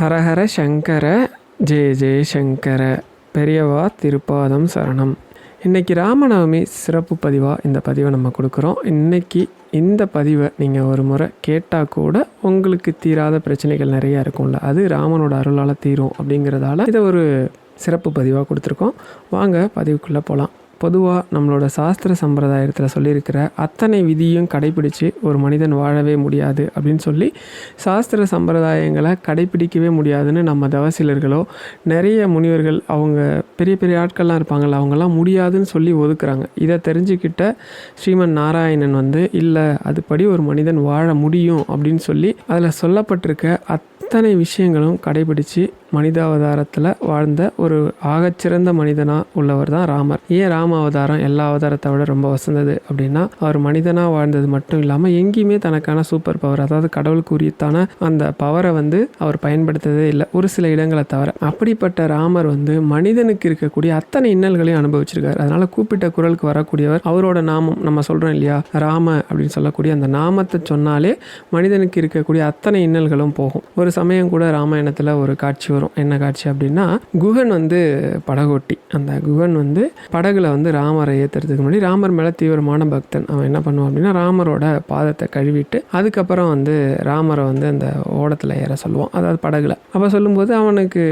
ஹரஹர சங்கர ஜெய ஜெய சங்கர பெரியவா திருப்பாதம் சரணம். இன்றைக்கி ராமநவமி சிறப்பு பதிவாக இந்த பதிவை நம்ம கொடுக்குறோம். இன்னைக்கு இந்த பதிவை நீங்கள் ஒரு முறை கேட்டால் கூட உங்களுக்கு தீராத பிரச்சனைகள் நிறையா இருக்கும்ல. அது ராமனோட அருளால் தீரும் அப்படிங்கிறதால இதை ஒரு சிறப்பு பதிவாக கொடுத்துருக்கோம். வாங்க பதிவுக்குள்ளே போகலாம் பொதுவாக நம்மளோட சாஸ்திர சம்பிரதாயத்தில் சொல்லியிருக்கிற அத்தனை விதியும் கடைபிடிச்சு ஒரு மனிதன் வாழவே முடியாது அப்படின்னு சொல்லி சாஸ்திர சம்பிரதாயங்களை கடைபிடிக்கவே முடியாதுன்னு நம்ம தவசிலர்களோ நிறைய முனிவர்கள் அவங்க பெரிய பெரிய ஆட்கள்லாம் இருப்பாங்கள்ல அவங்கெல்லாம் முடியாதுன்னு சொல்லி ஒதுக்குறாங்க. இதை தெரிஞ்சுக்கிட்ட ஸ்ரீமன் நாராயணன் வந்து இல்லை அதுபடி ஒரு மனிதன் வாழ முடியும் அப்படின்னு சொல்லி அதில் சொல்லப்பட்டிருக்க அத்தனை விஷயங்களும் கடைபிடிச்சு மனிதாவதாரத்தில் வாழ்ந்த ஒரு ஆகச்சிறந்த மனிதனாக உள்ளவர் தான் ராமர். ஏன் ராம அவதாரம் எல்லா அவதாரத்தை விட ரொம்ப வசந்தது அப்படின்னா அவர் மனிதனாக வாழ்ந்தது மட்டும் இல்லாமல் எங்கேயுமே தனக்கான சூப்பர் பவர் அதாவது கடவுளுக்கு உரியத்தான அந்த பவரை வந்து அவர் பயன்படுத்ததே இல்லை. ஒரு சில இடங்களை தவிர. அப்படிப்பட்ட ராமர் வந்து மனிதனுக்கு இருக்கக்கூடிய அத்தனை இன்னல்களையும் அனுபவிச்சிருக்காரு. அதனால கூப்பிட்ட குரலுக்கு வரக்கூடியவர் அவரோட நாமம். நம்ம சொல்கிறோம் இல்லையா? ராம அப்படின்னு சொல்லக்கூடிய அந்த நாமத்தை சொன்னாலே மனிதனுக்கு இருக்கக்கூடிய அத்தனை இன்னல்களும் போகும். ஒரு சமயம் கூட ராமாயணத்தில் ஒரு காட்சி வரும். என்ன காட்சி அப்படின்னா குகன் வந்து படகோட்டி. அந்த குகன் வந்து படகுல வந்து ராமரை ஏற்றுறதுக்கு முன்னாடி ராமர் மேலே தீவிரமான பக்தன். அவன் என்ன பண்ணுவான் அப்படின்னா ராமரோட பாதத்தை கழுவிட்டு அதுக்கப்புறம் வந்து ராமரை வந்து அந்த ஓடத்தில் ஏற சொல்லுவான். அதாவது படகுல. அப்போ சொல்லும்போது அவனுக்கு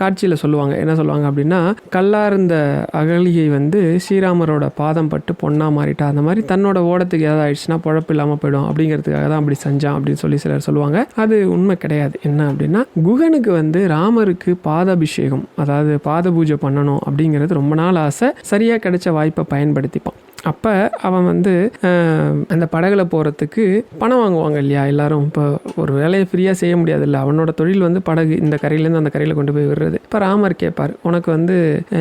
காட்சியில் சொல்லுவாங்க. என்ன சொல்லுவாங்க அப்படின்னா கல்லார்ந்த அகலியை வந்து ஸ்ரீராமரோட பாதம் பட்டு பொண்ணாக மாறிட்டா. அந்த மாதிரி தன்னோட ஓடத்துக்கு ஏதாவது ஆயிடுச்சுன்னா பொழப்பு இல்லாமல் போயிடும். அப்படிங்கிறதுக்காக தான் அப்படி செஞ்சான் அப்படின்னு சொல்லி சிலர் சொல்லுவாங்க. அது உண்மை கிடையாது. என்ன அப்படின்னா குகனுக்கு வந்து ராமருக்கு பாதாபிஷேகம். அதாவது பாத பூஜை பண்ணணும் அப்படிங்கிறது ரொம்ப நாள் ஆசை. சரியாக கிடைச்ச வாய்ப்பை பயன்படுத்திப்பான் அப்போ அவன் வந்து அந்த படகுல போகிறதுக்கு பணம் வாங்குவாங்க இல்லையா எல்லாரும்? இப்போ ஒரு வேலையை ஃப்ரீயாக செய்ய முடியாதுல்ல. அவனோட தொழில் வந்து படகு இந்த கரையிலேருந்து அந்த கரையில் கொண்டு போய் விடுறது. இப்போ ராமர் கேட்பார் உனக்கு வந்து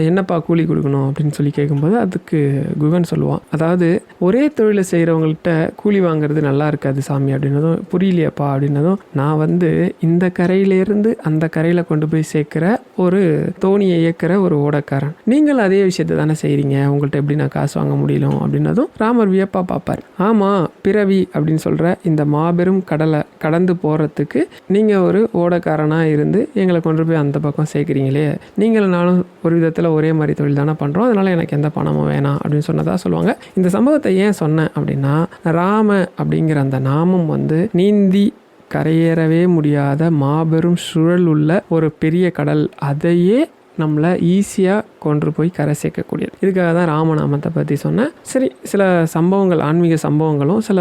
என்னப்பா கூலி கொடுக்கணும்? அப்படின்னு சொல்லி கேட்கும்போது அதுக்கு குகன் சொல்லுவான். அதாவது ஒரே தொழிலை செய்கிறவங்கள்ட்ட கூலி வாங்குறது நல்லா இருக்காது சாமி அப்படின்னதும் புரியலையப்பா அப்படின்னதும் நான் வந்து இந்த கரையிலேருந்து அந்த கரையில் கொண்டு போய் சேர்க்குற ஒரு தோணியை இயக்கிற ஒரு ஓடக்காரன். நீங்கள் அதே விஷயத்தை தானே செய்கிறீங்க உங்கள்கிட்ட எப்படி நான் காசு வாங்க முடியலும் அப்படின்னதும் ராமர் வியப்பா பார்ப்பார். ஆமாம் பிறவி அப்படின்னு சொல்கிற இந்த மாபெரும் கடலை கடந்து போகிறதுக்கு நீங்கள் ஒரு ஓடக்காரனாக இருந்து எங்களை கொண்டு போய் அந்த பக்கம் சேர்க்குறீங்களே. நீங்களும் நானும் ஒரு விதத்தில் ஒரே மாதிரி தொழில் தானே பண்ணுறோம் அதனால் எனக்கு எந்த பணமும் வேணாம் அப்படின்னு சொன்னதா சொல்லுவாங்க. இந்த சம்பவத்தை ஏன் சொன்னேன் அப்படின்னா ராம அப்படிங்கிற அந்த நாமம் வந்து நீந்தி கரையேறவே முடியாத மாபெரும் சுழல் உள்ள ஒரு பெரிய கடல். அதையே நம்மளை ஈஸியாக கொண்டு போய் கரை சேர்க்கக்கூடியது. இதுக்காக தான் ராமநாமத்தை பற்றி சொன்னேன். சரி சில சம்பவங்கள் ஆன்மீக சம்பவங்களும் சில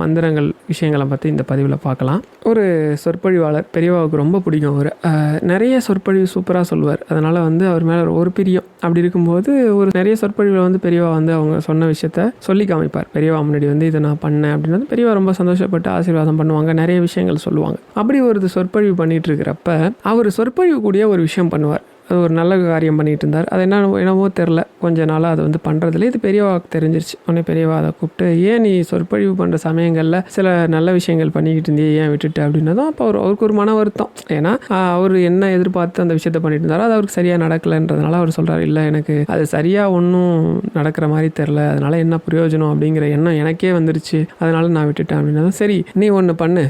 மந்திரங்கள் விஷயங்களை பற்றி இந்த பதிவில் பார்க்கலாம். ஒரு சொற்பொழிவாளர் பெரியவாவுக்கு ரொம்ப பிடிக்கும் அவர். நிறைய சொற்பொழிவு சூப்பராக சொல்லுவார். அதனால் வந்து அவர் மேலே ஒரு பிரியம். அப்படி இருக்கும்போது ஒரு நிறைய சொற்பொழிவில் வந்து பெரியவா வந்து அவங்க சொன்ன விஷயத்த சொல்லி காமிப்பார். பெரியவா முன்னாடி வந்து இதை நான் பண்ணேன் அப்படின்றது பெரியவா ரொம்ப சந்தோஷப்பட்டு ஆசீர்வாதம் பண்ணுவாங்க. நிறைய விஷயங்கள் சொல்லுவாங்க. அப்படி ஒரு சொற்பொழிவு பண்ணிட்டு இருக்கிறப்ப அவர் சொற்பொழிவு கூடிய ஒரு விஷயம் பண்ணுவார். அது ஒரு நல்ல காரியம் பண்ணிகிட்டு இருந்தார் அது என்ன என்னவோ தெரில. கொஞ்ச நாளாக அது வந்து பண்ணுறதுல இது பெரியவாவுக்கு தெரிஞ்சிருச்சு. உடனே பெரியவா அதை கூப்பிட்டு ஏன் நீ சொற்பொழிவு பண்ணுற சமயங்களில் சில நல்ல விஷயங்கள் பண்ணிக்கிட்டு இருந்தியே? ஏன் விட்டுட்டு? அப்படின்னதும் அப்போ அவர் அவருக்கு ஒரு மன வருத்தம். ஏன்னா அவர் என்ன எதிர்பார்த்து அந்த விஷயத்தை பண்ணிட்டு இருந்தாரோ அது அவருக்கு சரியாக நடக்கலைன்றதுனால அவர் சொல்கிறார் இல்லை எனக்கு அது சரியாக ஒன்றும் நடக்கிற மாதிரி தெரில. அதனால் என்ன பிரயோஜனம்? அப்படிங்கிற எண்ணம் எனக்கே வந்துருச்சு. அதனால் நான் விட்டுட்டேன் அப்படின்னதும் சரி நீ ஒன்று பண்ணு.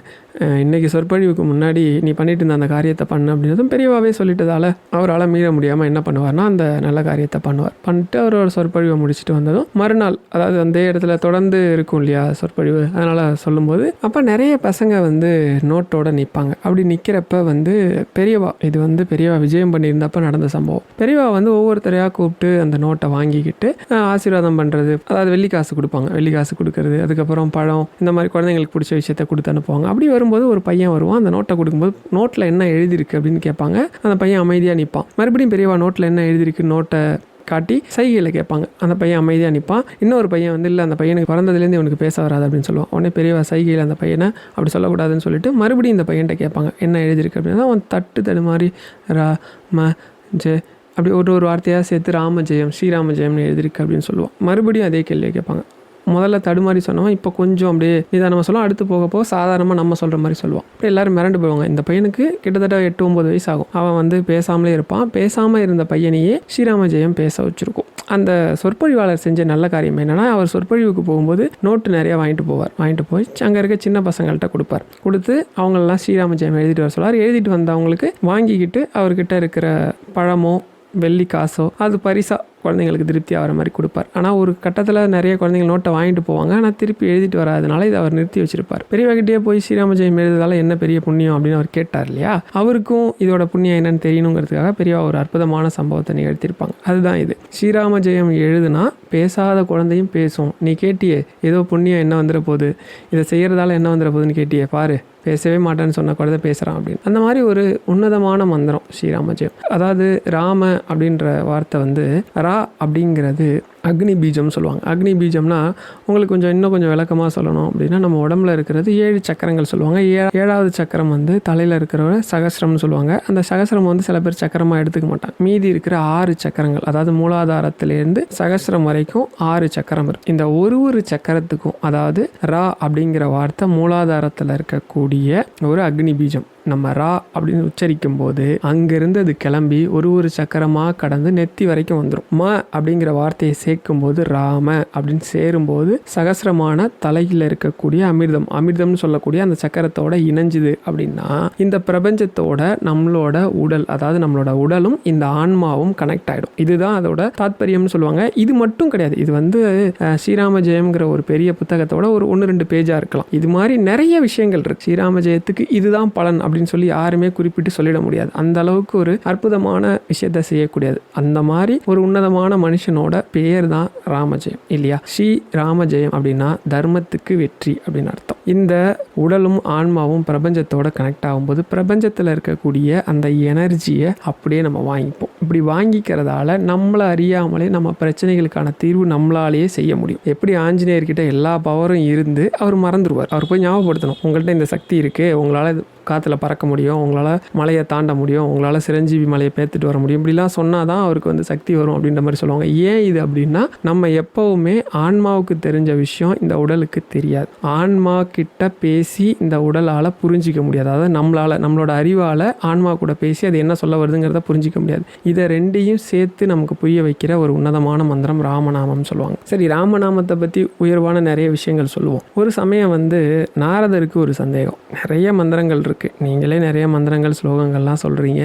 இன்றைக்கி இன்னைக்கு சொற்பொழிவுக்கு முன்னாடி நீ பண்ணிட்டு இருந்த அந்த காரியத்தை பண்ணு அப்படின்னதும் பெரியவாவே சொல்லிட்டதால அவரால் மீற முடியாமல் என்ன பண்ணுவார்னா அந்த நல்ல காரியத்தை பண்ணுவார். பண்ணிட்டு அவர் ஒரு சொற்பொழிவை முடிச்சுட்டு வந்ததும் மறுநாள் அதாவது அந்த இடத்துல தொடர்ந்து இருக்கும் இல்லையா சொற்பொழிவு அதனால் சொல்லும்போது அப்போ நிறைய பசங்க வந்து நோட்டோட நிற்பாங்க அப்படி நிற்கிறப்ப வந்து பெரியவா இது வந்து பெரியவா விஜயம் பண்ணியிருந்தப்ப நடந்த சம்பவம். பெரியவா வந்து ஒவ்வொருத்தரையாக கூப்பிட்டு அந்த நோட்டை வாங்கிக்கிட்டு ஆசீர்வாதம் பண்ணுறது அதாவது வெள்ளி காசு கொடுப்பாங்க. வெள்ளி காசு கொடுக்கறது அதுக்கப்புறம் பழம் இந்த மாதிரி குழந்தைங்களுக்கு பிடிச்ச விஷயத்த கொடுத்து அனுப்புவாங்க. அப்படி வரும்போது ஒரு பையன் வருவான். அந்த நோட்டை கொடுக்கும்போது நோட்டில் என்ன எழுதியிருக்கு அப்படின்னு கேட்பாங்க. அந்த பையன் அமைதியாக நிற்பான் மறுபடியும் பெரியவா நோட்டில் என்ன எழுதியிருக்கு? நோட்டை காட்டி சைகையில் கேட்பாங்க. அந்த பையன் அமைதியாக நிற்பான் இன்னொரு பையன் வந்து இல்லை அந்த பையனுக்கு பிறந்ததுலேருந்து இவனுக்கு பேச வராது அப்படின்னு சொல்லுவான். உடனே பெரியவா சைகையில் அந்த பையனை அப்படி சொல்லக்கூடாதுன்னு சொல்லிட்டு மறுபடியும் இந்த பையன்கிட்ட கேட்பாங்க. என்ன எழுதியிருக்கு? அப்படின்னா அவன் தட்டு தடுமாறி ரா ம ஜெ அப்படி ஒரு ஒரு வார்த்தையாக சேர்த்து ராமஜெயம் ஸ்ரீராம ஜெயம்னு எழுதியிருக்கு அப்படின்னு சொல்லுவான். மறுபடியும் அதே கேள்வியை கேட்பாங்க. முதல்ல தடுமாறி சொன்னவன் இப்போ கொஞ்சம் அப்படியே நிதானமாக சொல்லுவோம் அடுத்து போக போக சாதாரணமாக நம்ம சொல்கிற மாதிரி சொல்லுவான். அப்படியே எல்லாரும் மிரண்டு போவாங்க இந்த பையனுக்கு கிட்டத்தட்ட எட்டு ஒம்பது வயசு ஆகும். அவன் வந்து பேசாமலே இருப்பான். பேசாமல் இருந்த பையனையே ஸ்ரீராம ஜெயம் பேச வச்சிருக்கும். அந்த சொற்பொழிவாளர் செஞ்ச நல்ல காரியம் என்னென்னா அவர் சொற்பொழிவுக்கு போகும்போது நோட்டு நிறைய வாங்கிட்டு போவார். வாங்கிட்டு போய் அங்கே இருக்க சின்ன பசங்கள்கிட்ட கொடுப்பார். கொடுத்து அவங்களெல்லாம் ஸ்ரீராம ஜெயம் எழுதிட்டு வர சொல்லுவார். எழுதிட்டு வந்தவங்களுக்கு வாங்கிக்கிட்டு அவர்கிட்ட இருக்கிற பழமோ வெள்ளி காசோ அது பரிசா குழந்தைங்களுக்கு திருப்தி ஆகிற மாதிரி கொடுப்பார். ஆனால் ஒரு கட்டத்தில் நிறைய குழந்தைங்க நோட்டை வாங்கிட்டு போவாங்க. ஆனால் திருப்பி எழுதிட்டு வராதனால இதை அவர் நிறுத்தி வச்சிருப்பார். பெரியவகிட்டே போய் ஸ்ரீராமஜெயம் எழுதுறதால என்ன பெரிய புண்ணியம் அப்படின்னு அவர் கேட்டார் இல்லையா? அவருக்கும் இதோட புண்ணியம் என்னன்னு தெரியணுங்கிறதுக்காக பெரியவா ஒரு அற்புதமான சம்பவத்தை நிகழ்த்தியிருப்பாங்க. அதுதான் இது. ஸ்ரீராம ஜெயம் எழுதுனா பேசாத குழந்தையும் பேசும். நீ கேட்டியே ஏதோ புண்ணியம் என்ன வந்துட போகுது? இதை செய்கிறதால என்ன வந்துட போகுதுன்னு கேட்டியே பாரு. பேசவே மாட்டேன்னு சொன்ன குழந்தை பேசுகிறான் அப்படின்னு. அந்த மாதிரி ஒரு உன்னதமான மந்திரம் ஸ்ரீராம ஜெயம் அதாவது ராம அப்படின்ற வார்த்தை வந்து ரா அப்படிங்கிறது அக்னி பீஜம்னு சொல்லுவாங்க. அக்னி பீஜம்னா உங்களுக்கு கொஞ்சம் இன்னும் கொஞ்சம் விளக்கமாக சொல்லணும் அப்படின்னா நம்ம உடம்புல இருக்கிறது ஏழு சக்கரங்கள் சொல்லுவாங்க. ஏ ஏழாவது சக்கரம் வந்து தலையில் இருக்கிற சகசிரம்னு சொல்லுவாங்க. அந்த சகசிரம் வந்து சில பேர் சக்கரமாக எடுத்துக்க மாட்டாங்க. மீதி இருக்கிற ஆறு சக்கரங்கள் அதாவது மூலாதாரத்திலேருந்து சகசிரம் வரைக்கும் ஆறு சக்கரம் இருக்கு. இந்த ஒரு ஒரு சக்கரத்துக்கும் அதாவது ரா அப்படிங்கிற வார்த்தை மூலாதாரத்தில் இருக்கக்கூடிய ஒரு அக்னி பீஜம். நம்ம ரா அப்படின்னு உச்சரிக்கும் போது அங்கிருந்து அது கிளம்பி ஒரு ஒரு சக்கரமாக கடந்து நெத்தி வரைக்கும் வந்துடும் ம அப்படிங்கிற வார்த்தையை சேர்க்கும் போது ராம அப்படின்னு சேரும்போது சகசிரமான தலையில் இருக்கக்கூடிய அமிர்தம் அமிர்தம்னு சொல்லக்கூடிய அந்த சக்கரத்தோட இணைஞ்சுது அப்படின்னா இந்த பிரபஞ்சத்தோட நம்மளோட உடல் அதாவது நம்மளோட உடலும் இந்த ஆன்மாவும் கனெக்ட் ஆகிடும் இதுதான் அதோட தாத்பரியம்னு சொல்லுவாங்க. இது மட்டும் கிடையாது. இது வந்து ஸ்ரீராம ஜெயம்ங்கிற ஒரு பெரிய புத்தகத்தோட ஒரு ஒன்று ரெண்டு பேஜாக இருக்கலாம். இது மாதிரி நிறைய விஷயங்கள் இருக்கு. ஸ்ரீராம ஜெயத்துக்கு இதுதான் பலன் அப்படின்னு அப்படின்னு சொல்லி யாருமே குறிப்பிட்டு சொல்லிட முடியாது. அந்த அளவுக்கு ஒரு அற்புதமான விஷயத்த செய்யக்கூடியது. அந்த மாதிரி ஒரு உன்னதமான மனுஷனோட பேர் தான் ராமஜெயம் இல்லையா? ஸ்ரீ ராமஜெயம் அப்படின்னா தர்மத்துக்கு வெற்றி அப்படின்னு அர்த்தம். இந்த உடலும் ஆன்மாவும் பிரபஞ்சத்தோட கனெக்ட் ஆகும்போது பிரபஞ்சத்தில் இருக்கக்கூடிய அந்த எனர்ஜியை அப்படியே நம்ம வாங்கிப்போம். இப்படி வாங்கிக்கிறதால நம்மளை அறியாமலே நம்ம பிரச்சனைகளுக்கான தீர்வு நம்மளாலேயே செய்ய முடியும். எப்படி ஆஞ்சநேயர்கிட்ட எல்லா பவரும் இருந்து அவர் மறந்துடுவார் அவர் போய் ஞாபகப்படுத்தணும். உங்கள்கிட்ட இந்த சக்தி இருக்குது உங்களால் காற்றுல பறக்க முடியும் உங்களால் மலையை தாண்ட முடியும் உங்களால் சிரஞ்சீவி மலையை பேத்துட்டு வர முடியும். இப்படிலாம் சொன்னால் தான் அவருக்கு வந்து சக்தி வரும் அப்படின்ற மாதிரி சொல்லுவாங்க. ஏன் இது அப்படின்னா நம்ம எப்போவுமே ஆன்மாவுக்கு தெரிஞ்ச விஷயம் இந்த உடலுக்கு தெரியாது. ஆன்மா கிட்ட பேசி இந்த உடலால் புரிஞ்சிக்க முடியாது. அதாவது நம்மளால் நம்மளோட அறிவால் ஆன்மா கூட பேசி அது என்ன சொல்ல வருதுங்கிறத புரிஞ்சிக்க முடியாது. இதை ரெண்டையும் சேர்த்து நமக்கு புரிய வைக்கிற ஒரு உன்னதமான மந்திரம் ராமநாமம் சொல்லுவாங்க. சரி ராமநாமத்தை பற்றி உயர்வான நிறைய விஷயங்கள் சொல்லுவோம். ஒரு சமயம் வந்து நாரதருக்கு ஒரு சந்தேகம். நிறைய மந்திரங்கள் இருக்குது நீங்களே நிறைய மந்திரங்கள் ஸ்லோகங்கள்லாம் சொல்கிறீங்க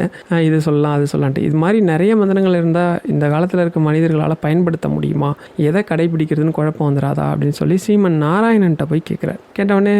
இது சொல்லலாம் அது சொல்லலான்ட்டு. இது மாதிரி நிறைய மந்திரங்கள் இருந்தால் இந்த காலத்தில் இருக்க மனிதர்களால் பயன்படுத்த முடியுமா? எதை கடைபிடிக்கிறதுன்னு குழப்பம் வந்துடாதா அப்படின்னு சொல்லி சீமன் நாராயணன்ட்ட போய் கேட்குறார் கேட்டவுடனே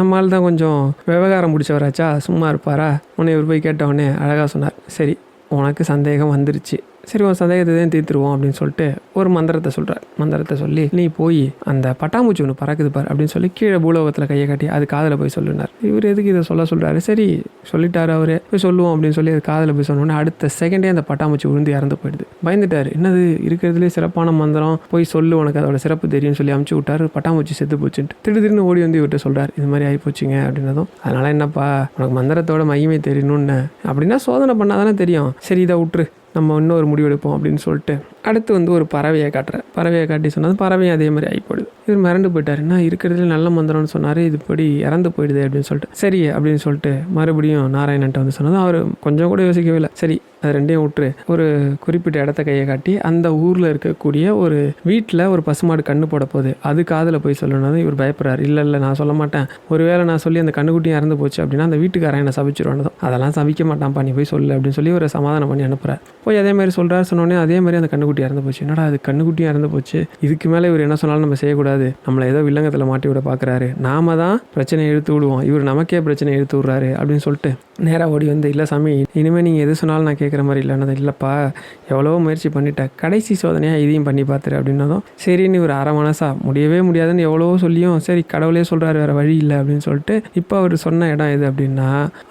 நம்மால் தான் கொஞ்சம் விவகாரம் பிடிச்சவராச்சா சும்மா இருப்பாரா? உன்னை இவர் போய் கேட்டவுடனே அழகாக சொன்னார். சரி உனக்கு சந்தேகம் வந்துருச்சு. சரி உன் சந்தேகத்தை தீர்த்துருவோம் அப்படின்னு சொல்லிட்டு ஒரு மந்திரத்தை சொல்கிறார் மந்திரத்தை சொல்லி நீ போய் அந்த பட்டாம்பூச்சி ஒன்று பறக்குது பார் அப்படின்னு சொல்லி கீழே பூலோகத்தில் கையை காட்டி அது காதில் போய் சொல்லுனார். இவர் எதுக்கு இதை சொல்ல சொல்கிறாரு சரி சொல்லிட்டாரு அவர். போய் சொல்லுவோம் அப்படின்னு சொல்லி அது காதில் போய் சொன்னோன்னே அடுத்த செகண்டே அந்த பட்டாம்பூச்சி விழுந்து இறந்து போயிடுது. பயந்துட்டார். என்னது இருக்கிறதுலே சிறப்பான மந்திரம். போய் சொல்லு உனக்கு அதோட சிறப்பு தெரியும்னு சொல்லி அமுச்சு விட்டாரு. பட்டாம்பூச்சி செத்து போச்சுன்ட்டு. திடீர்னு ஓடி வந்து இவர்கிட்ட சொல்கிறார் இது மாதிரி ஆகி போச்சுங்க அப்படின்னதும் அதனால என்னப்பா உனக்கு மந்திரத்தோட மகிமை தெரியணும்னு. அப்படின்னா சோதனை பண்ணால் தானே தெரியும். சரி இதை விட்டுரு. நம்ம இன்னொரு முடிவு எடுப்போம் அப்படின்னு சொல்லிட்டு. அடுத்து வந்து ஒரு பறவையை காட்டுற பறவையை காட்டி சொன்னது பறவையும் அதே மாதிரி ஆகி போயிடுது. இவர் மிரண்டு போயிட்டார். என்ன இருக்கிறதுல நல்ல மந்திரம்னு சொன்னார். இது இப்படி இறந்து போயிடுது அப்படின்னு சொல்லிட்டு. சரி அப்படின்னு சொல்லிட்டு மறுபடியும் நாராயணன்ட்ட வந்து சொன்னது அவர் கொஞ்சம் கூட யோசிக்கவே இல்லை சரி அது ரெண்டையும் விட்டுரு. ஒரு குறிப்பிட்ட இடத்த கையை காட்டி அந்த ஊரில் இருக்கக்கூடிய ஒரு வீட்டில் ஒரு பசுமாடு கண்ணு போட போகுது. அது காதில் போய் சொல்லணும் இவர் பயப்படுறாரு. இல்லை இல்லை நான் சொல்ல மாட்டேன். ஒருவேளை நான் சொல்லி அந்த கண்ணுக்குட்டியும் இறந்து போச்சு அப்படின்னா அந்த வீட்டுக்காரன் என்ன சபிச்சிருவானதும் அதெல்லாம் சபிக்க மாட்டான். நீ போய் சொல்லு அப்படின்னு சொல்லி ஒரு சமாதானம் பண்ணி அனுப்புகிறார் போய் அதே மாதிரி சொல்கிறார் சொன்னோடனே அதே மாதிரி அந்த கண்ணுக்குட்டி இறந்து போச்சு. என்னடா அது கண்ணுக்குட்டியும் இறந்து போச்சு. இதுக்கு மேலே இவர் என்ன சொன்னாலும் நம்ம செய்யக்கூடாது. நம்மளை ஏதோ வில்லங்கத்தில் மாட்டி விட பார்க்குறாரு நாம தான் பிரச்சனையை இழுத்து விடுவோம். இவர் நமக்கே பிரச்சனை இழுத்து விட்றாரு அப்படின்னு சொல்லிட்டு நேராக ஓடி வந்து இல்லை சாமி இனிமேல் நீங்கள் எது சொன்னாலும் நான் கேட்குற மாதிரி இல்லைன்னு இல்லைப்பா எவ்வளவோ முயற்சி பண்ணிட்டேன். கடைசி சோதனையாக இதையும் பண்ணி பார்த்துரு அப்படின்னதும் சரின்னு இவர் அரை மனசா முடியவே முடியாதுன்னு எவ்வளவோ சொல்லியும் சரி கடவுளே சொல்கிறாரு வேறு வழி இல்லை அப்படின்னு சொல்லிட்டு இப்போ அவர் சொன்ன இடம் எது அப்படின்னா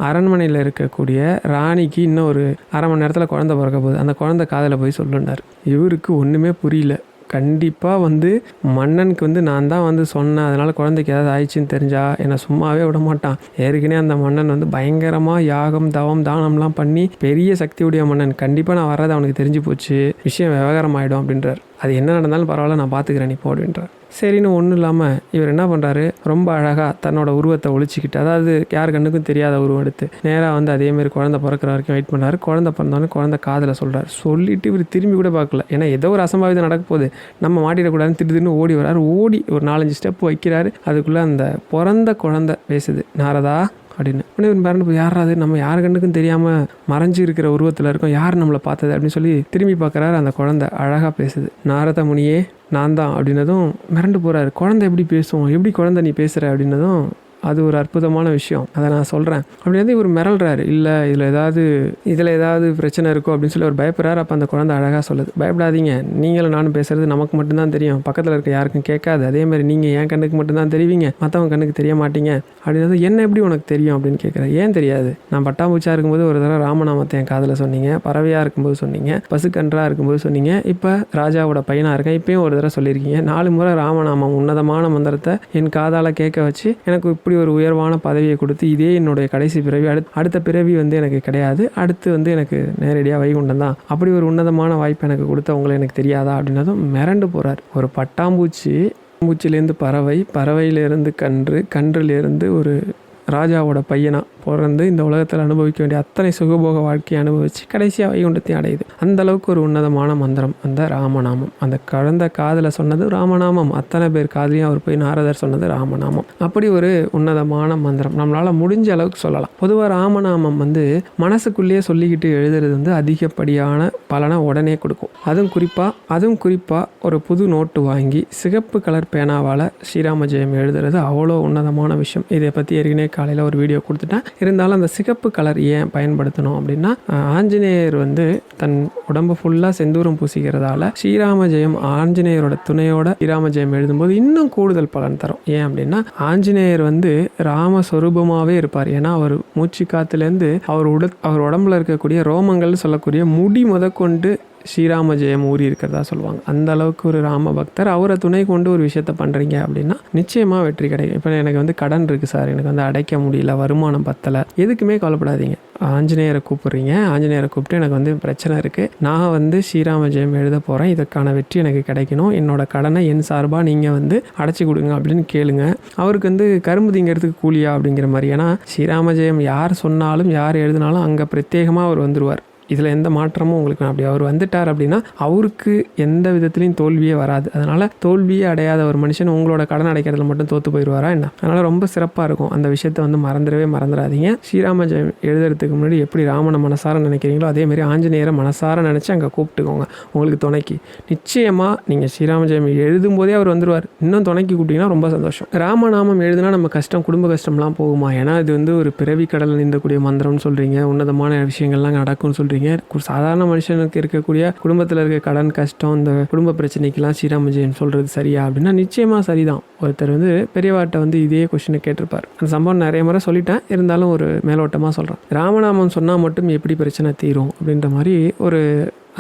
அரண்மனையில் இருக்கக்கூடிய ராணிக்கு இன்னும் ஒரு அரை மணி நேரத்தில் குழந்தை பிறக்க போகுது. அந்த குழந்தை காதில் போய் சொல்லுனார். இவருக்கு ஒன்றுமே புரியல. கண்டிப்பாக வந்து மன்னனுக்கு வந்து நான் தான் வந்து சொன்னேன். அதனால் குழந்தைக்கு ஏதாவது ஆயிடுச்சுன்னு தெரிஞ்சா என்னை சும்மாவே விட மாட்டான். ஏற்கனவே அந்த மன்னன் வந்து பயங்கரமாக யாகம் தவம் தானம்லாம் பண்ணி பெரிய சக்தியுடைய மன்னன். கண்டிப்பாக நான் வர்றது அவனுக்கு தெரிஞ்சு போச்சு. விஷயம் விவகாரம் ஆகிடும் அப்படின்றார். அது என்ன நடந்தாலும் பரவாயில்ல நான் பார்த்துக்கிறேன் நீ போ அப்படின்றார். சரின்னு ஒன்றும் இல்லாமல் இவர் என்ன பண்ணுறாரு ரொம்ப அழகாக தன்னோட உருவத்தை ஒழிச்சிக்கிட்டு அதாவது யார் கண்ணுக்கும் தெரியாத உருவம் எடுத்து நேராக வந்து அதேமாரி குழந்த பிறக்கிற வரைக்கும் வெயிட் பண்ணார் குழந்த பிறந்தோடனே குழந்த காதில் சொல்கிறார் சொல்லிட்டு இவர் திரும்பி கூட பார்க்கல. ஏன்னா ஏதோ ஒரு அசம்பாவிதம் நடக்க போகுது. நம்ம மாட்டிடக்கூடாதுன்னு திடீர்னு ஓடி வர்றாரு. ஓடி ஒரு நாலஞ்சு ஸ்டெப் வைக்கிறாரு. அதுக்குள்ளே அந்த பிறந்த குழந்த பேசுது. நாரதா அப்படின்னு. உடனே இவன் மிரண்டு போய் யார் அது? நம்ம யார் கண்ணுக்கும் தெரியாமல் மறைஞ்சு இருக்கிற உருவத்தில் இருக்கோம். யார் நம்மளை பார்த்தது? அப்படின்னு சொல்லி திரும்பி பார்க்குறாரு அந்த குழந்தை. அழகாக பேசுது. நாரத முனியே நான் தான் அப்படின்னதும் மிரண்டு போகிறாரு குழந்தை எப்படி பேசுவோம் எப்படி குழந்தை நீ பேசுகிற அப்படின்னதும் அது ஒரு அற்புதமான விஷயம். அதை நான் சொல்கிறேன் அப்படி வந்து இவர் மிரள்றாரு. இல்லை இதில் ஏதாவது இதில் ஏதாவது பிரச்சனை இருக்கோ அப்படின்னு சொல்லி அவர் பயப்படுறாரு. அப்போ அந்த குழந்தை அழகாக சொல்லுது. பயப்படாதீங்க. நீங்களும் நானும் பேசுறது நமக்கு மட்டும்தான் தெரியும். பக்கத்தில் இருக்க யாருக்கும் கேட்காது. அதே மாதிரி நீங்கள் என் கண்ணுக்கு மட்டும்தான் தெரிவிங்க. மற்றவங்க கண்ணுக்கு தெரிய மாட்டீங்க. அப்படின்னு என்ன எப்படி உனக்கு தெரியும்? அப்படின்னு கேட்குறேன் ஏன் தெரியாது. நான் பட்டாம்பூச்சியாக இருக்கும்போது ஒரு தடவை ராமநாமத்தை என் காதில் சொன்னீங்க. பறவையாக இருக்கும்போது சொன்னீங்க. பசுக்கன்றாக இருக்கும்போது சொன்னீங்க. இப்போ ராஜாவோட பையனாக இருக்கேன். இப்பயும் ஒரு தடவை சொல்லியிருக்கீங்க. நாலு முறை ராமநாமம் உன்னதமான மந்திரத்தை என் காதால் கேட்க வச்சு எனக்கு இப்படி ஒரு உயர்வான பதவியை கொடுத்து இதே என்னுடைய கடைசி பிறவி. அடுத் அடுத்த பிறவி வந்து எனக்கு கிடையாது. அடுத்து வந்து எனக்கு நேரடியாக வைகுண்டம் தான். அப்படி ஒரு உன்னதமான வாய்ப்பு எனக்கு கொடுத்தவங்களை எனக்கு தெரியாதா? அப்படின்னதும் மிரண்டு போகிறார் ஒரு பட்டாம்பூச்சி பூச்சிலேருந்து பறவை பறவையிலேருந்து கன்று கன்றுலேருந்து ஒரு ராஜாவோட பையனா? பிறந்து இந்த உலகத்தில் அனுபவிக்க வேண்டிய அத்தனை சுகபோக வாழ்க்கையை அனுபவித்து கடைசியாக வைகுண்டத்தையும் அடையுது. அந்த அளவுக்கு ஒரு உன்னதமான மந்திரம் அந்த ராமநாமம். அந்த கலந்த காதில் சொன்னது ராமநாமம். அத்தனை பேர் காதலையும் அவர் போய் நாரதர் சொன்னது ராமநாமம். அப்படி ஒரு உன்னதமான மந்திரம். நம்மளால் முடிஞ்ச அளவுக்கு சொல்லலாம். பொதுவாக ராமநாமம் வந்து மனசுக்குள்ளேயே சொல்லிக்கிட்டு எழுதுறது வந்து அதிகப்படியான பலனை உடனே கொடுக்கும். அதுவும் குறிப்பாக அதுவும் குறிப்பாக ஒரு புது நோட்டு வாங்கி சிகப்பு கலர் பேனாவால் ஸ்ரீராம ஜெயம் எழுதுறது அவ்வளோ உன்னதமான விஷயம். இதை பற்றி ஏற்கனவே காலையில் ஒரு வீடியோ கொடுத்துட்டேன். இருந்தாலும் அந்த சிகப்பு கலர் ஏன் பயன்படுத்தணும் அப்படின்னா ஆஞ்சநேயர் வந்து தன் உடம்பு ஃபுல்லாக செந்தூரம் பூசிக்கிறதால ஸ்ரீராம ஜெயம் ஆஞ்சநேயரோட துணையோட ஸ்ரீராம ஜெயம் எழுதும்போது இன்னும் கூடுதல் பலன் தரும். ஏன் அப்படின்னா ஆஞ்சநேயர் வந்து ராமஸ்வரூபமாகவே இருப்பார். ஏன்னா அவர் மூச்சு காத்துலேருந்து அவர் உட அவர் உடம்புல இருக்கக்கூடிய ரோமங்கள்னு சொல்லக்கூடிய முடி முதற்கொண்டு ஸ்ரீராம ஜெயம் ஊறி இருக்கிறதா சொல்லுவாங்க. அந்த அளவுக்கு ஒரு ராம பக்தர். அவரை துணை கொண்டு ஒரு விஷயத்த பண்ணுறீங்க அப்படின்னா நிச்சயமாக வெற்றி கிடைக்கும். இப்போ எனக்கு வந்து கடன் இருக்குது சார். எனக்கு வந்து அடைக்க முடியல வருமானம் பத்தலை. எதுக்குமே கவலைப்படாதீங்க. ஆஞ்சநேயரை கூப்பிடுறீங்க. ஆஞ்சநேயரை கூப்பிட்டு எனக்கு வந்து பிரச்சனை இருக்குது நான் வந்து ஸ்ரீராம ஜெயம் எழுத போகிறேன் இதற்கான வெற்றி எனக்கு கிடைக்கணும். என்னோட கடனை என் சார்பாக நீங்கள் வந்து அடைச்சி கொடுங்க அப்படின்னு கேளுங்க. அவருக்கு வந்து கரும்பு திங்கிறதுக்கு கூலியா அப்படிங்கிற மாதிரி. ஏன்னா ஸ்ரீராம ஜெயம் யார் சொன்னாலும் யார் எழுதினாலும் அங்கே பிரத்யேகமாக அவர் வந்துருவார். இதில் எந்த மாற்றமும் உங்களுக்கு அப்படி அவர் வந்துட்டார் அப்படின்னா அவருக்கு எந்த விதத்துலையும் தோல்வியே வராது. அதனால் தோல்வியே அடையாத ஒரு மனுஷன் உங்களோட கடன் அடைக்கிறதுல மட்டும் தோற்று போயிடுவாரா என்ன? அதனால் ரொம்ப சிறப்பாக இருக்கும். அந்த விஷயத்தை வந்து மறந்துடவே மறந்துடாதீங்க. ஸ்ரீராம ஜெயம் எழுதுறதுக்கு முன்னாடி எப்படி ராமனை மனசார நினைக்கிறீங்களோ அதே மாதிரி ஆஞ்சநேயரை மனசார நினச்சி அங்கே கூப்பிட்டுக்கோங்க. உங்களுக்கு துணைக்கு. நிச்சயமாக நீங்கள் ஸ்ரீராம ஜெயம் எழுதும் போதே அவர் வந்துடுவார் இன்னும் துணைக்கு கூப்பிட்டிங்கன்னா ரொம்ப சந்தோஷம். ராமநாமம் எழுதுனா நம்ம கஷ்டம் குடும்ப கஷ்டம்லாம் போகுமா? ஏன்னா இது வந்து ஒரு பிறவி கடலில் நீந்தக்கூடிய மந்திரம்னு சொல்கிறீங்க உன்னதமான விஷயங்கள்லாம் நடக்கும்னு சொல்கிறீங்க ஒரு சாதாரண மனுஷனுக்கு இருக்கக்கூடிய குடும்பத்தில் இருக்க கடன் கஷ்டம் இந்த குடும்ப பிரச்சனைக்கெல்லாம் ஸ்ரீராமஜெயன் சொல்கிறது சரியா அப்படின்னா நிச்சயமாக சரிதான். ஒருத்தர் வந்து பெரியவாட்ட வந்து இதே கொஷினை கேட்டிருப்பார். அந்த சம்பவம் நிறைய முறை சொல்லிட்டேன். இருந்தாலும் ஒரு மேலோட்டமாக சொல்கிறேன் ராமநாமம் சொன்னால் மட்டும் எப்படி பிரச்சனை தீரும் அப்படின்ற மாதிரி ஒரு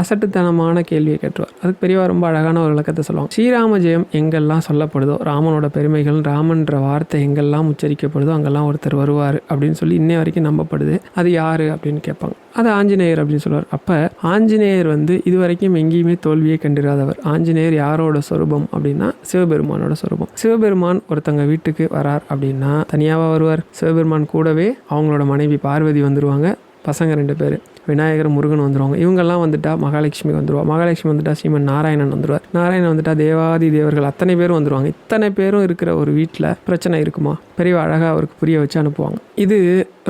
அசட்டுத்தனமான கேள்வியை கேட்டுருவார். அதுக்கு பெரியவா ரொம்ப அழகான ஒரு விளக்கத்தை சொல்லுவாங்க. ஸ்ரீராம ஜெயம் எங்கெல்லாம் சொல்லப்படுதோ ராமனோட பெருமைகள் ராமன்ற வார்த்தை எங்கெல்லாம் உச்சரிக்கப்படுதோ அங்கெல்லாம் ஒருத்தர் வருவார் அப்படின்னு சொல்லி இன்னை வரைக்கும் நம்பப்படுது. அது யார் அப்படின்னு கேட்பாங்க. அது ஆஞ்சநேயர் அப்படின்னு சொல்லுவார். அப்போ ஆஞ்சநேயர் வந்து இது வரைக்கும் எங்கேயுமே தோல்வியே கண்டிராதவர். ஆஞ்சநேயர் யாரோட சொரூபம் அப்படின்னா சிவபெருமானோட சொரூபம். சிவபெருமான் ஒருத்தங்க வீட்டுக்கு வரார் அப்படின்னா தனியாவா வருவார். சிவபெருமான் கூடவே அவங்களோட மனைவி பார்வதி வந்துருவாங்க. பசங்க ரெண்டு பேர். விநாயகர் முருகன் வந்துடுவாங்க இவங்கெல்லாம் வந்துட்டா மகாலட்சுமி வந்துடுவா மகாலட்சுமி வந்துட்டா ஸ்ரீமன் நாராயணன் வந்துடுவார் நாராயணன் வந்துட்டா தேவாதி தேவர்கள். அத்தனை பேரும் வந்துடுவாங்க இத்தனை பேரும் இருக்கிற ஒரு வீட்டில் பிரச்சனை இருக்குமா? பெரிய அழகாக அவருக்கு புரிய வச்சு அனுப்புவாங்க. இது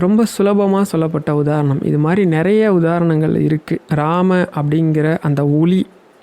ரொம்ப சுலபமாக சொல்லப்பட்ட உதாரணம். இது மாதிரி நிறைய உதாரணங்கள் இருக்குது ராம அப்படிங்கிற அந்த ஒளி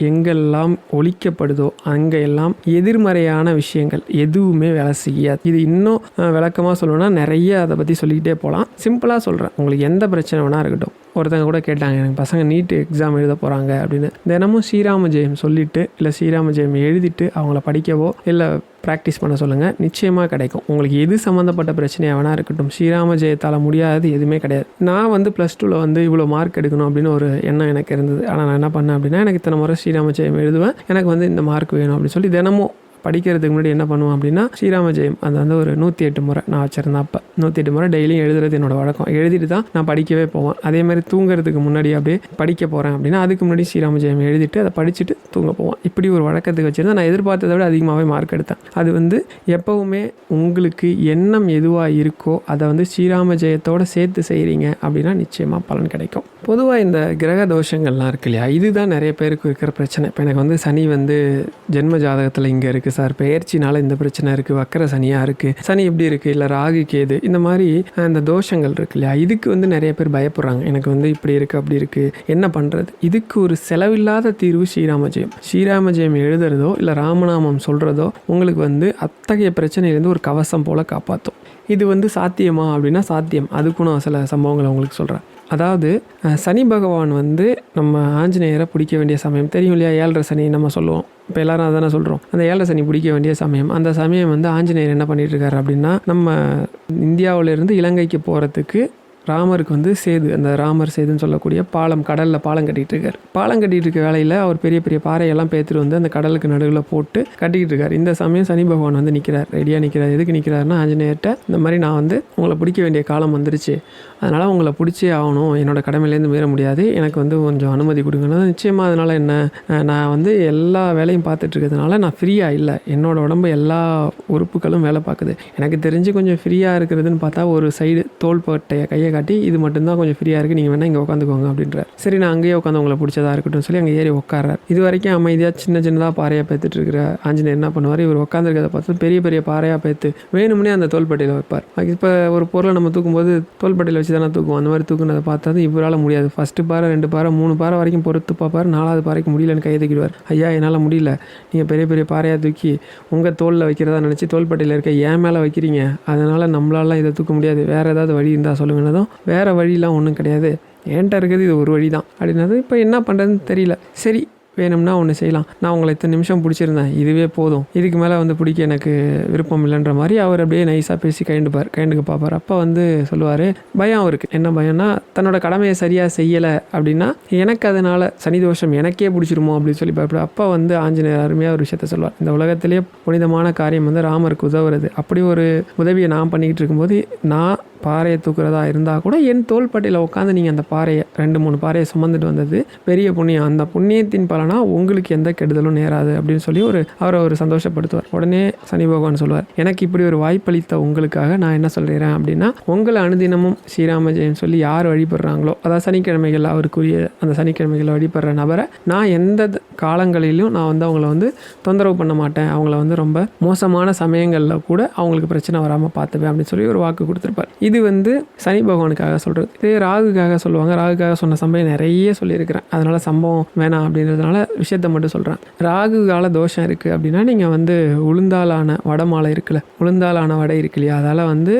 எங்கெல்லாம் ஒழிக்கப்படுதோ அங்கே எல்லாம் எதிர்மறையான விஷயங்கள் எதுவுமே வேலை செய்யாது. இது இன்னும் விளக்கமாக சொல்லணும்னா நிறைய அதை பற்றி சொல்லிக்கிட்டே போகலாம் சிம்பிளாக சொல்கிறேன் உங்களுக்கு எந்த பிரச்சனை வேணா இருக்கட்டும். ஒருத்தங்க கூட கேட்டாங்க எனக்கு பசங்க நீட் எக்ஸாம் எழுத போகிறாங்க அப்படின்னு. தினமும் ஸ்ரீராம ஜெயம் சொல்லிவிட்டு இல்லை ஸ்ரீராம ஜெயம் எழுதிட்டு அவங்கள படிக்கவோ இல்லை ப்ராக்டிஸ் பண்ண சொல்லுங்கள் நிச்சயமாக கிடைக்கும். உங்களுக்கு எது சம்மந்தப்பட்ட பிரச்சனையாக வேணா இருக்கட்டும். ஸ்ரீராம ஜெயத்தால் முடியாதது எதுவுமே கிடையாது. நான் வந்து ப்ளஸ் டூவில் வந்து இவ்வளோ மார்க் எடுக்கணும் அப்படின்னு ஒரு எண்ணம் எனக்கு இருந்தது. ஆனால் நான் என்ன பண்ணேன் அப்படின்னா எனக்கு இத்தனை முறை ஸ்ரீராம ஜெயம் எழுதுவேன். எனக்கு வந்து இந்த மார்க் வேணும் அப்படின்னு சொல்லி தினமும் படிக்கிறதுக்கு முன்னாடி என்ன பண்ணுவேன் அப்படின்னா ஸ்ரீராம ஜெயம் அது வந்து ஒரு நூற்றி எட்டு முறை நான் வச்சுருந்தேன் அப்போ. நூற்றி எட்டு முறை டெய்லியும் எழுதுறது என்னோட வழக்கம். எழுதிட்டு தான் நான் படிக்கவே போவேன். அதே மாதிரி தூங்குறதுக்கு முன்னாடி அப்படியே படிக்க போகிறேன் அப்படின்னா அதுக்கு முன்னாடி ஸ்ரீராம ஜெயம் எழுதிட்டு அதை படிச்சுட்டு தூங்க போவேன். இப்படி ஒரு வழக்கத்துக்கு வச்சுருந்தா நான் எதிர்பார்த்ததை விட அதிகமாகவே மார்க் எடுத்தேன். அது வந்து எப்போவுமே உங்களுக்கு எண்ணம் எதுவாக இருக்கோ அதை வந்து ஸ்ரீராம ஜெயத்தோட சேர்த்து செய்கிறீங்க அப்படின்னா நிச்சயமாக பலன் கிடைக்கும். பொதுவாக இந்த கிரக தோஷங்கள்லாம் இருக்கு இல்லையா? இதுதான் நிறைய பேருக்கு இருக்கிற பிரச்சனை. இப்போ எனக்கு வந்து சனி வந்து ஜென்ம ஜாதகத்தில் இங்கே இருக்குது. சார். பெயர்ச்சினால இந்த பிரச்சனை இருக்குது வக்கர சனியாக இருக்குது சனி எப்படி இருக்குது இல்லை ராகு கேது இந்த மாதிரி அந்த தோஷங்கள் இருக்கு இல்லையா? இதுக்கு வந்து நிறைய பேர் பயப்படுறாங்க. எனக்கு வந்து இப்படி இருக்குது அப்படி இருக்குது என்ன பண்ணுறது இதுக்கு ஒரு செலவில்லாத தீர்வு ஸ்ரீராமஜெயம். ஸ்ரீராமஜெயம் எழுதுறதோ இல்லை ராமநாமம் சொல்கிறதோ உங்களுக்கு வந்து அத்தகைய பிரச்சனையிலேருந்து ஒரு கவசம் போல் காப்பாற்றும் இது வந்து சாத்தியமா அப்படின்னா சாத்தியம். அதுக்கும் நான் சில சம்பவங்களை உங்களுக்கு சொல்கிறேன் அதாவது சனி பகவான் வந்து நம்ம ஆஞ்சநேயரை பிடிக்க வேண்டிய சமயம். தெரியும் இல்லையா? ஏழரை சனி நம்ம சொல்லுவோம். இப்போ எல்லாரும் அதானே சொல்கிறோம் அந்த ஏழரை சனி பிடிக்க வேண்டிய சமயம். அந்த சமயம் வந்து ஆஞ்சநேயர் என்ன பண்ணிட்டு இருக்காரு அப்படின்னா நம்ம இந்தியாவிலேருந்து இலங்கைக்கு போகிறதுக்கு ராமருக்கு வந்து சேது அந்த ராமர் சேதுன்னு சொல்லக்கூடிய பாலம் கடலில் பாலம் கட்டிகிட்டு இருக்காரு பாலம் கட்டிகிட்டு இருக்க வேலையில் அவர் பெரிய பெரிய பாறையெல்லாம் பேத்துட்டு வந்து அந்த கடலுக்கு நடுவில் போட்டு கட்டிக்கிட்டு இருக்காரு இந்த சமயம் சனி பகவான் வந்து நிற்கிறார் ரெடியாக நிற்கிறார் எதுக்கு நிற்கிறாருன்னா ஆஞ்சநேயர்கிட்ட இந்த மாதிரி நான் வந்து உங்களை பிடிக்க வேண்டிய காலம் வந்துருச்சு. அதனால் உங்களை பிடிச்சே ஆகணும். என்னோட கடமையிலேருந்து மீற முடியாது. எனக்கு வந்து கொஞ்சம் அனுமதி கொடுங்கன்னா. நிச்சயமாக அதனால் என்ன நான் வந்து எல்லா வேலையும் பார்த்துட்டு இருக்கிறதுனால நான் ஃப்ரீயாக இல்லை. என்னோடய உடம்பு எல்லா உறுப்புகளும் வேலை பார்க்குது. எனக்கு தெரிஞ்சு கொஞ்சம் ஃப்ரீயாக இருக்கிறதுன்னு பார்த்தா ஒரு சைடு தோல் கையை கையை காட்டி இது மட்டும்தான் கொஞ்சம் ஃப்ரீயாக இருக்குது நீங்கள் வேணால் இங்கே உட்காந்துக்கோங்க அப்படின்றார். சரி நான் அங்கேயே உட்காந்து உங்களை பிடிச்சதா இருக்கட்டும் சொல்லி அங்கே ஏறி உட்கார்றார் இது வரைக்கும் அமைதியாக சின்ன சின்னதாக பாறையாக பேத்துட்டு இருக்கிற ஆஞ்சநேயர் என்ன பண்ணுவார்? இவர் உட்காந்துருக்கிறத பார்த்து பெரிய பெரிய பாறையாக பேத்து வேணும்னே அந்த தோல்பட்டையில் வைப்பார். இப்போ ஒரு பொருளை நம்ம தூக்கும்போது தோள்பட்டையில் வச்சு தானே தூக்குவோம். அந்த மாதிரி தூக்குனதை பார்த்தா இவரால் முடியாது. ஃபஸ்ட்டு பாறை ரெண்டு பாறை மூணு பாறை வரைக்கும் பொறுத்து பார்ப்பார். நாலாவது பாறைக்கு முடியலன்னு கை தூக்கிடுவார். ஐயா என்னால் முடியல. நீங்கள் பெரிய பெரிய பாறையாக தூக்கி உங்கள் தோலில் வைக்கிறதா நினச்சி தோள்பட்டையில் இருக்க ஏன் மேலே வைக்கிறீங்க. அதனால் நம்மளாலாம் இதை தூக்க முடியாது. வேறு ஏதாவது வழி இருந்தால் சொல்லுங்கன்னதும் வேறு வழிலாம் ஒன்றும் கிடையாது. என்கிட்ட இருக்கிறது இது ஒரு வழி தான் அப்படின்னது இப்போ என்ன பண்ணுறதுன்னு தெரியல. சரி வேணும்னா ஒன்று செய்யலாம். நான் உங்களை இத்தனை நிமிஷம் பிடிச்சிருந்தேன். இதுவே போதும். இதுக்கு மேலே வந்து பிடிக்க எனக்கு விருப்பம் இல்லைன்ற மாதிரி அவர் அப்படியே நைஸாக பேசி கைண்டுப்பார் கைண்டுக்கு பார்ப்பார். அப்போ வந்து சொல்லுவார் பயம் அவருக்கு. என்ன பயம்னா தன்னோட கடமையை சரியாக செய்யலை அப்படின்னா எனக்கு அதனால் சனி தோஷம் எனக்கே பிடிச்சிருமோ? அப்படின்னு சொல்லி பயப்பட அப்போ வந்து ஆஞ்சநேயர் அருமையாக ஒரு விஷயத்த சொல்லுவார். இந்த உலகத்திலேயே புனிதமான காரியம் வந்து ராமருக்கு உதவுறது. அப்படி ஒரு உதவியை நான் பண்ணிக்கிட்டு இருக்கும்போது நான் பாறையை தூக்குறதா இருந்தால் கூட என் தோள்பட்டையில் உட்காந்து நீங்கள் அந்த பாறையை ரெண்டு மூணு பாறையை சுமந்துட்டு வந்தது. பெரிய புண்ணியம். அந்த புண்ணியத்தின் பலனாக உங்களுக்கு எந்த கெடுதலும் நேராது அப்படின்னு சொல்லி ஒரு அவரை ஒரு சந்தோஷப்படுத்துவார். உடனே சனி பகவான் சொல்லுவார் எனக்கு இப்படி ஒரு வாய்ப்பளித்த உங்களுக்காக நான் என்ன சொல்கிறேன் அப்படின்னா உங்களை அனுதினமும் ஸ்ரீராம ஜெயம் சொல்லி யார் வழிபடுறாங்களோ அதாவது சனிக்கிழமைகள் அவருக்குரிய அந்த சனிக்கிழமைகளை வழிபடுற நபரை நான் எந்த காலங்களிலும் நான் வந்து அவங்கள வந்து தொந்தரவு பண்ண மாட்டேன். அவங்கள வந்து ரொம்ப மோசமான சமயங்களில் கூட அவங்களுக்கு பிரச்சனை வராமல் பார்த்துப்பேன் அப்படின்னு சொல்லி ஒரு வாக்கு கொடுத்துருப்பார். இது வந்து சனி பகவானுக்காக சொல்கிறது இதே ராகுக்காக சொல்லுவாங்க. ராகுக்காக சொன்ன சம்பவம் நிறைய சொல்லியிருக்கிறேன். அதனால் சம்பவம் வேணாம் அப்படின்றதுனால விஷயத்த மட்டும் சொல்கிறேன் ராகு கால தோஷம் இருக்குது அப்படின்னா நீங்கள் வந்து உளுந்தாலான வடமாலை இருக்குல்ல. உளுந்தாலான வடை இருக்கு இல்லையா? அதால் வந்து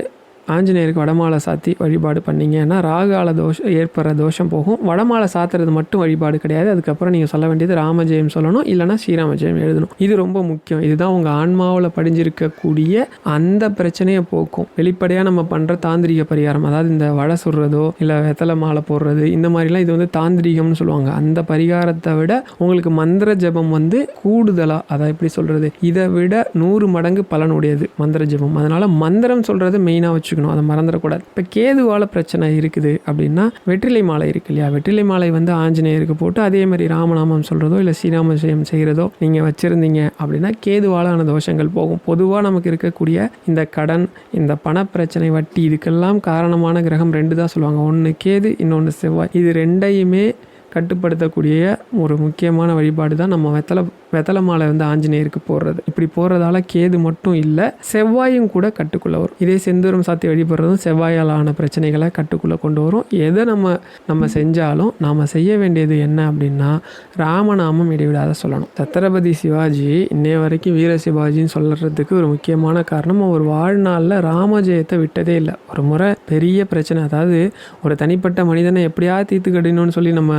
ஆஞ்சநேயருக்கு வடமாலை சாத்தி வழிபாடு பண்ணிங்கன்னா ராகால தோஷம் ஏற்படுற தோஷம் போகும். வடமாலை சாத்துறது மட்டும் வழிபாடு கிடையாது. அதுக்கப்புறம் நீங்கள் சொல்ல வேண்டியது ராமஜெயம் சொல்லணும் இல்லைனா ஸ்ரீராமஜெயம் எழுதணும். இது ரொம்ப முக்கியம். இதுதான் உங்கள் ஆன்மாவில் படிஞ்சிருக்கக்கூடிய அந்த பிரச்சனையை போக்கும். வெளிப்படையாக நம்ம பண்ணுற தாந்திரிக பரிகாரம் அதாவது இந்த வடை சுடுறதோ இல்லை வெத்தலை மாலை போடுறது இந்த மாதிரிலாம் இது வந்து தாந்திரிகம்னு சொல்லுவாங்க. அந்த பரிகாரத்தை விட உங்களுக்கு மந்திர ஜெபம் வந்து கூடுதலாக அதை எப்படி சொல்கிறது இதை விட நூறு மடங்கு பலனுடையது மந்திர ஜெபம். அதனால் மந்திரம் சொல்கிறது மெயினாக வச்சு வச்சுக்கணும். அதை மறந்துடக்கூடாது. இப்போ கேதுவால் பிரச்சனை இருக்குது அப்படின்னா வெற்றிலை மாலை இருக்கு இல்லையா? வெற்றிலை மாலை வந்து ஆஞ்சநேயருக்கு போட்டு அதே மாதிரி ராமநாமம் சொல்கிறதோ இல்லை ஸ்ரீராமஜெயம் செய்கிறதோ நீங்கள் வச்சுருந்தீங்க அப்படின்னா கேதுவாலான தோஷங்கள் போகும். பொதுவாக நமக்கு இருக்கக்கூடிய இந்த கடன் இந்த பணப்பிரச்சனை வட்டி இதுக்கெல்லாம் காரணமான கிரகம் ரெண்டு தான் சொல்லுவாங்க. ஒன்று கேது இன்னொன்று செவ்வாய். இது ரெண்டையுமே கட்டுப்படுத்தக்கூடிய ஒரு முக்கியமான வழிபாடு தான் நம்ம வெத்தலை வெத்தலை மாலை வந்து ஆஞ்சநேயருக்கு போடுறது. இப்படி போடுறதால கேது மட்டும் இல்லை செவ்வாயும் கூட கட்டுக்குள்ளே வரும். இதே செந்தூரம் சாத்தி வழிபடுறதும் செவ்வாயாலான பிரச்சனைகளை கட்டுக்குள்ளே கொண்டு வரும். எதை நம்ம நம்ம செஞ்சாலும் நாம் செய்ய வேண்டியது என்ன அப்படின்னா ராமநாமம் இடைவிடாத சொல்லணும். சத்ரபதி சிவாஜி இன்னைய வரைக்கும் வீர சிவாஜின்னு சொல்லுறதுக்கு ஒரு முக்கியமான காரணம் ஒரு வாழ்நாளில் ராமஜெயத்தை விட்டதே இல்லை. ஒரு முறை பெரிய பிரச்சனை அதாவது ஒரு தனிப்பட்ட மனிதனை எப்படியாவது தீர்த்து கட்டணும்னு சொல்லி நம்ம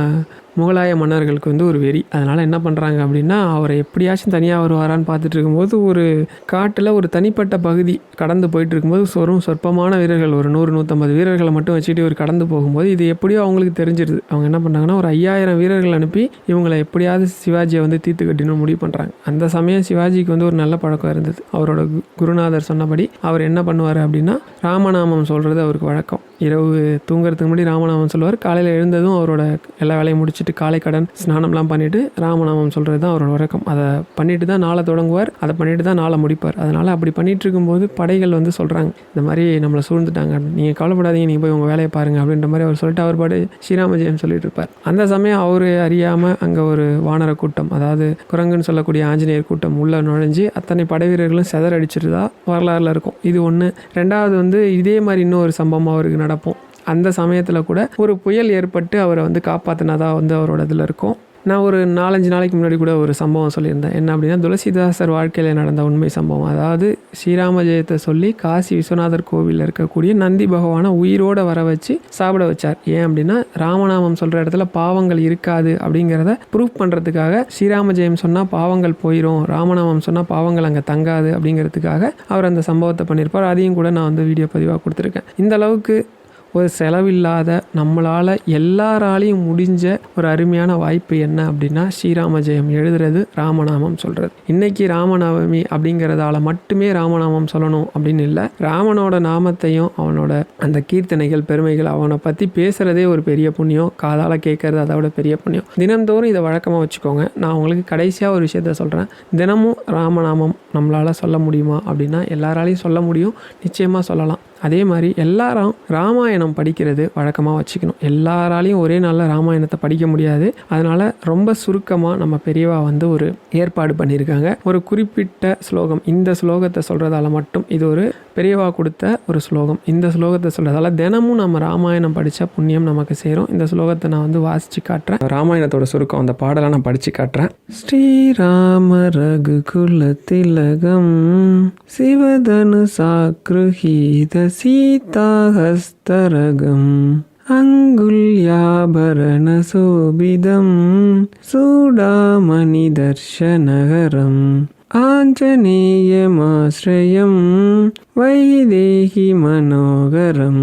முகலாய மன்னர்களுக்கு வந்து ஒரு வெறி. அதனால் என்ன பண்ணுறாங்க அப்படின்னா அவரை எப்படியாச்சும் தனியாக வருவாரான்னு பார்த்துட்டு இருக்கும்போது ஒரு காட்டில் ஒரு தனிப்பட்ட பகுதி கடந்து போயிட்டு இருக்கும்போது சொரும் சொற்பமான வீரர்கள் ஒரு நூறு நூற்றம்பது வீரர்களை மட்டும் வச்சுட்டு இவர் கடந்து போகும்போது இது எப்படியோ அவங்களுக்கு தெரிஞ்சிருது. அவங்க என்ன பண்ணாங்கன்னா ஒரு ஐயாயிரம் வீரர்கள் அனுப்பி இவங்களை எப்படியாவது சிவாஜியை வந்து தீர்த்து கட்டினு முடிவு பண்ணுறாங்க அந்த சமயம் சிவாஜிக்கு வந்து ஒரு நல்ல பழக்கம் இருந்தது. அவரோட கு- குருநாதர் சொன்னபடி அவர் என்ன பண்ணுவார் அப்படின்னா ராமநாமம் சொல்கிறது அவருக்கு வழக்கம். இரவு தூங்குறதுக்கு முன்னாடி ராமநாமம் சொல்லுவார். காலையில் எழுந்ததும் அவரோட எல்லா வேலையும் முடிச்சுட்டு காலை கடன் ஸ்நானம்லாம் பண்ணிவிட்டு ராமநாமம் சொல்கிறது தான் அவரோட வழக்கம் அதை பண்ணிட்டு தான் நாளை தொடங்குவார் அதை பண்ணிட்டு தான் நாளை முடிப்பார். அதனால் அப்படி பண்ணிட்டு இருக்கும்போது படைகள் வந்து சொல்கிறாங்க இந்த மாதிரி நம்மளை சூழ்ந்துட்டாங்க. நீங்கள் கவலைப்படாதீங்க நீங்கள் போய் உங்கள் வேலையை பாருங்கள் அப்படின்ற மாதிரி அவர் சொல்லிட்டு அவர் பாடு ஸ்ரீராமஜெயம் சொல்லிட்டு இருப்பார். அந்த சமயம் அவர் அறியாமல் அங்கே ஒரு வானர கூட்டம் அதாவது குரங்குன்னு சொல்லக்கூடிய ஆஞ்சநேயர் கூட்டம் உள்ளே நுழைஞ்சு அத்தனை படை வீரர்களும் தான் வரலாறுல இருக்கும். இது ஒன்று ரெண்டாவது வந்து இதே மாதிரி இன்னொரு சம்பவம் அவருக்கு நடப்போம் அந்த சமயத்தில் கூட ஒரு புயல் ஏற்பட்டு அவரை வந்து காப்பாற்றினதாக வந்து அவரோட இதில் இருக்கும். நான் ஒரு நாலஞ்சு நாளைக்கு முன்னாடி கூட ஒரு சம்பவம் சொல்லியிருந்தேன். என்ன அப்படின்னா துளசிதாசர் வாழ்க்கையில் நடந்த உண்மை சம்பவம். அதாவது ஸ்ரீராம ஜெயத்தை சொல்லி காசி விஸ்வநாதர் கோவிலில் இருக்கக்கூடிய நந்தி பகவானை உயிரோடு வர வச்சு சாப்பிட வச்சார். ஏன் அப்படின்னா ராமநாமம் சொல்கிற இடத்துல பாவங்கள் இருக்காது அப்படிங்கிறத ப்ரூஃப் பண்ணுறதுக்காக ஸ்ரீராம ஜெயம் சொன்னால் பாவங்கள் போயிடும் ராமநாமம் சொன்னால் பாவங்கள் அங்கே தங்காது அப்படிங்கிறதுக்காக அவர் அந்த சம்பவத்தை பண்ணியிருப்பார். அதையும் கூட நான் வந்து வீடியோ பதிவாக கொடுத்துருக்கேன். இந்த அளவுக்கு ஒரு செலவில்லாத நம்மளால் எல்லாராலையும் முடிஞ்ச ஒரு அருமையான வாய்ப்பு என்ன அப்படின்னா ஸ்ரீராம ஜெயம் எழுதுறது ராமநாமம் சொல்கிறது இன்னைக்கு ராமநவமி அப்படிங்கிறதால மட்டுமே ராமநாமம் சொல்லணும் அப்படின்னு இல்லை. ராமனோட நாமத்தையும் அவனோட அந்த கீர்த்தனைகள் பெருமைகள் அவனை பற்றி பேசுகிறதே ஒரு பெரிய புண்ணியம். காதால் கேட்கறது அதை விட பெரிய புண்ணியம். தினந்தோறும் இதை வழக்கமாக வச்சுக்கோங்க. நான் உங்களுக்கு கடைசியாக ஒரு விஷயத்த சொல்கிறேன் தினமும் ராமநாமம் நம்மளால் சொல்ல முடியுமா அப்படின்னா எல்லாராலையும் சொல்ல முடியும். நிச்சயமாக சொல்லலாம். அதே மாதிரி எல்லாரும் ராமாயணம் படிக்கிறது வழக்கமாக வச்சுக்கணும். எல்லாராலையும் ஒரே நாளில் ராமாயணத்தை படிக்க முடியாது. அதனால் ரொம்ப சுருக்கமாக நம்ம பெரியவா வந்து ஒரு ஏற்பாடு பண்ணியிருக்காங்க. ஒரு குறிப்பிட்ட ஸ்லோகம் இந்த ஸ்லோகத்தை சொல்கிறதால மட்டும் இது ஒரு பெரியவா கொடுத்த ஒரு ஸ்லோகம். இந்த ஸ்லோகத்தை சொல்கிறதால தினமும் நம்ம ராமாயணம் படித்தா புண்ணியம் நமக்கு சேரும். இந்த ஸ்லோகத்தை நான் வந்து வாசித்து காட்டுறேன். ராமாயணத்தோட சுருக்கம் அந்த பாடலை நான் படித்து காட்டுறேன். ஸ்ரீராம ரகுகுல திலகம் சிவதனு சாக்ருஹீத சீதாஹஸ்தரகம் ఆంజనేయమాశ్రయం వైదేహి మనోగరం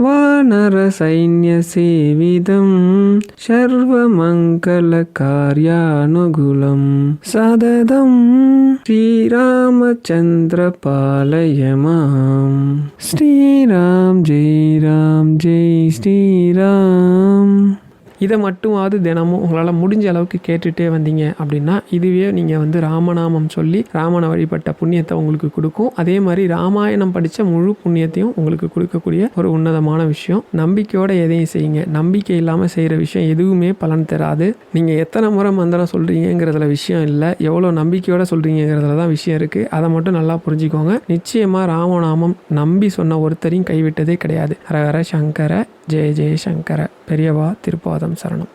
వానర సైన్య సేవిదం సర్వమంగళకార్యానుగులం సదదం శ్రీరామచంద్ర పాలయమాం శ్రీరామ్ జై రామ్ జై శ్రీరామ్. இதை மட்டுமாவது தினமும் உங்களால் முடிஞ்ச அளவுக்கு கேட்டுகிட்டே வந்தீங்க அப்படின்னா இதுவே நீங்கள் வந்து ராமநாமம் சொல்லி ராமனை வழிபட்ட புண்ணியத்தை உங்களுக்கு கொடுக்கும். அதே மாதிரி ராமாயணம் படித்த முழு புண்ணியத்தையும் உங்களுக்கு கொடுக்கக்கூடிய ஒரு உன்னதமான விஷயம். நம்பிக்கையோட எதையும் செய்யுங்க. நம்பிக்கை இல்லாமல் செய்கிற விஷயம் எதுவுமே பலன் தராது. நீங்கள் எத்தனை முறை மந்திரம் சொல்கிறீங்கிறதுல விஷயம் இல்லை. எவ்வளோ நம்பிக்கையோட சொல்கிறீங்கிறதுல தான் விஷயம் இருக்குது அதை மட்டும் நல்லா புரிஞ்சுக்கோங்க. நிச்சயமாக ராமநாமம் நம்பி சொன்ன ஒருத்தரையும் கைவிட்டதே கிடையாது. ஹரஹர சங்கர ஜெய ஜெய சங்கர. பெரியவா திருப்பாதம். சரணம்